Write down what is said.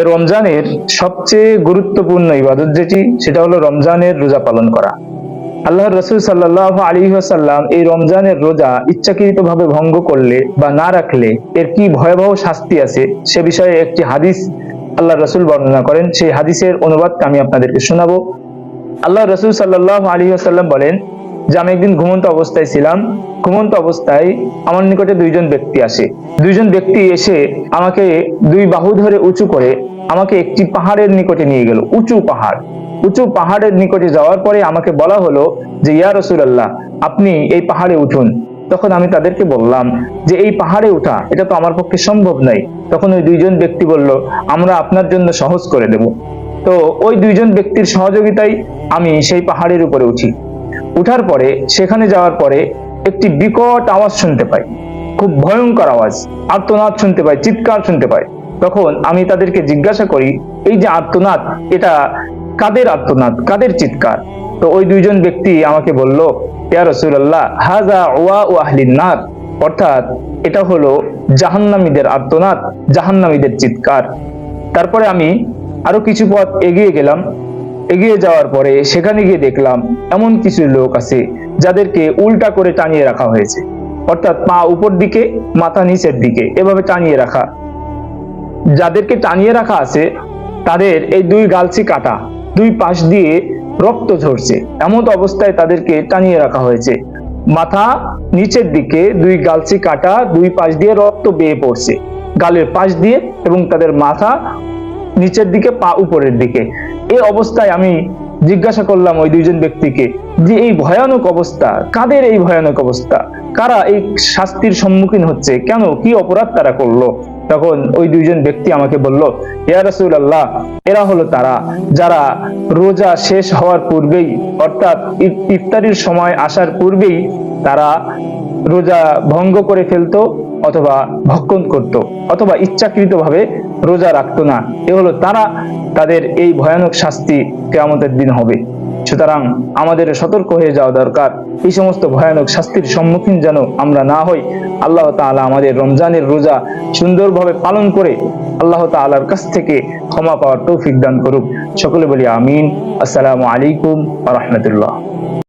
এ রমজানের সবচেয়ে গুরুত্বপূর্ণ ইবাদত যেটি, সেটা হলো রমজানের রোজা পালন করা। আল্লাহ রসুল সাল্লাহ আলী সাল্লাম এই রমজানের রোজা ইচ্ছাকৃতভাবে ভঙ্গ করলে বা না রাখলে এর কি ভয়াবহ শাস্তি আছে, সে বিষয়ে একটি হাদিস আল্লাহ রসুল বর্ণনা করেন। সেই হাদিসের অনুবাদটা আমি আপনাদেরকে শোনাবো। আল্লাহ রসুল সাল্লাহ আলী সাল্লাম বলেন যে আমি একদিন ঘুমন্ত অবস্থায় ছিলাম। ঘুমন্ত অবস্থায় আমার নিকটে দুইজন ব্যক্তি আসে। দুইজন ব্যক্তি এসে আমাকে দুই বাহু ধরে উঁচু করে আমাকে একটি পাহাড়ের নিকটে নিয়ে গেল। উঁচু পাহাড়। উঁচু পাহাড়ের নিকটে যাওয়ার পরে আমাকে বলা হলো যে, ইয়া রসুলাল্লাহ, আপনি এই পাহাড়ে উঠুন। তখন আমি তাদেরকে বললাম যে, এই পাহাড়ে উঠা এটা তো আমার পক্ষে সম্ভব নয়। তখন ওই দুইজন ব্যক্তি বলল, আমরা আপনার জন্য সহজ করে দেব। তো ওই দুইজন ব্যক্তির সহযোগিতায় আমি সেই পাহাড়ের উপরে উঠি। উঠার পরে, সেখানে যাওয়ার পরে একটি বিকট আওয়াজ শুনতে পাই। খুব ভয়ঙ্কর আওয়াজ। আর্তনাদ শুনতে পাই, চিৎকার শুনতে পাই। তখন আমি তাদেরকে জিজ্ঞাসা করি, এই যে আর্তনাদ, এটা কাদের আর্তনাদ? কাদের চিৎকার? তো ওই দুইজন ব্যক্তি আমাকে বলল, ইয়া রসুল্লাহ হাজা ওয়া ও আহলিন নার। অর্থাৎ এটা হলো জাহান্নামীদের আর্তনাদ, জাহান্নামীদের চিৎকার। তারপরে আমি আরও কিছু পথ এগিয়ে গেলাম। এগিয়ে যাওয়ার পরে সেখানে গিয়ে দেখলাম এমন কিছু লোক আছে যাদেরকে উল্টা করে টানিয়ে রাখা হয়েছে। অর্থাৎ পা উপর দিকে, মাথা নিচের দিকে এভাবে টানিয়ে রাখা। যাদেরকে টানিয়ে রাখা আছে, তাদের এই দুই গালছি কাটা, দুই পাশ দিয়ে রক্ত ঝরছে। এমন অবস্থায় তাদেরকে টানিয়ে রাখা হয়েছে। মাথা নিচের দিকে দুই গালছি কাটা, দুই পাশ দিয়ে রক্ত বেয়ে পড়ছে। গালের পাশ দিয়ে এবং তাদের মাথা নিচের দিকে, পা উপরের দিকে। এই অবস্থায় আমি জিজ্ঞাসা করলাম ওই দুইজন ব্যক্তিকে যে এই ভয়ানক অবস্থা, কাদের এই ভয়ানক অবস্থা? কারা এই শাস্তির সম্মুখীন হচ্ছে? কেন? কি অপরাধ তারা করল? তখন ওই দুইজন ব্যক্তি আমাকে বলল, ইয়া রাসূলুল্লাহ, এরা হলো তারা, যারা রোজা শেষ হওয়ার পূর্বেই, অর্থাৎ ইফতারির সময় আসার পূর্বেই তারা রোজা ভঙ্গ করে ফেলতো অথবা ভক্ষণ করত, অথবা ইচ্ছাকৃতভাবে রোজা রাখতো না। এ হলো তারা তাদের এই ভয়ানক শাস্তি কেয়ামতের দিন হবে। সুতরাং আমাদের সতর্ক হয়ে যাওয়া দরকার। এই সমস্ত ভয়ানক শাস্তির সম্মুখীন যেন আমরা না হই, আল্লাহ তাআলা আমাদের রমজানের রোজা সুন্দরভাবে পালন করে আল্লাহ তাআলার কাছ থেকে ক্ষমা পাওয়ার তৌফিক দান করুক। সকলে বলি আমিন। আসসালামু আলাইকুম রহমতুল্লাহ।